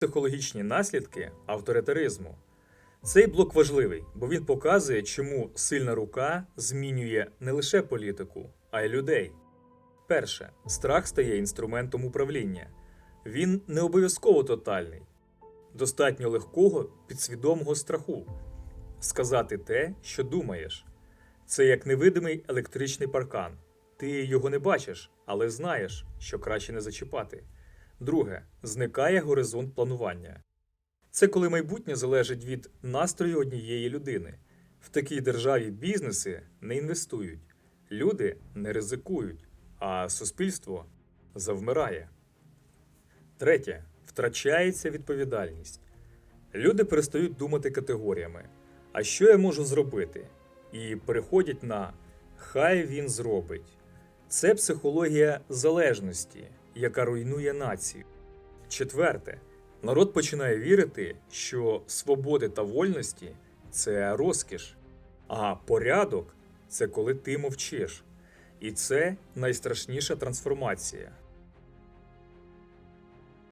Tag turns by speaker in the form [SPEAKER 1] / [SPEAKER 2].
[SPEAKER 1] Психологічні наслідки авторитаризму. Цей блок важливий, бо він показує, чому сильна рука змінює не лише політику, а й людей. Перше, страх стає інструментом управління. Він не обов'язково тотальний, достатньо легкого підсвідомого страху сказати те, що думаєш. Це як невидимий електричний паркан. Ти його не бачиш, але знаєш, що краще не зачіпати. Друге, зникає горизонт планування. Це коли майбутнє залежить від настрою однієї людини. В такій державі бізнеси не інвестують, люди не ризикують, а суспільство завмирає. Третє, втрачається відповідальність. Люди перестають думати категоріями. А що я можу зробити? І переходять на хай він зробить. Це психологія залежності, яка руйнує націю. Четверте, народ починає вірити, що свободи та вольності це розкіш, а порядок це коли ти мовчиш. І це найстрашніша трансформація.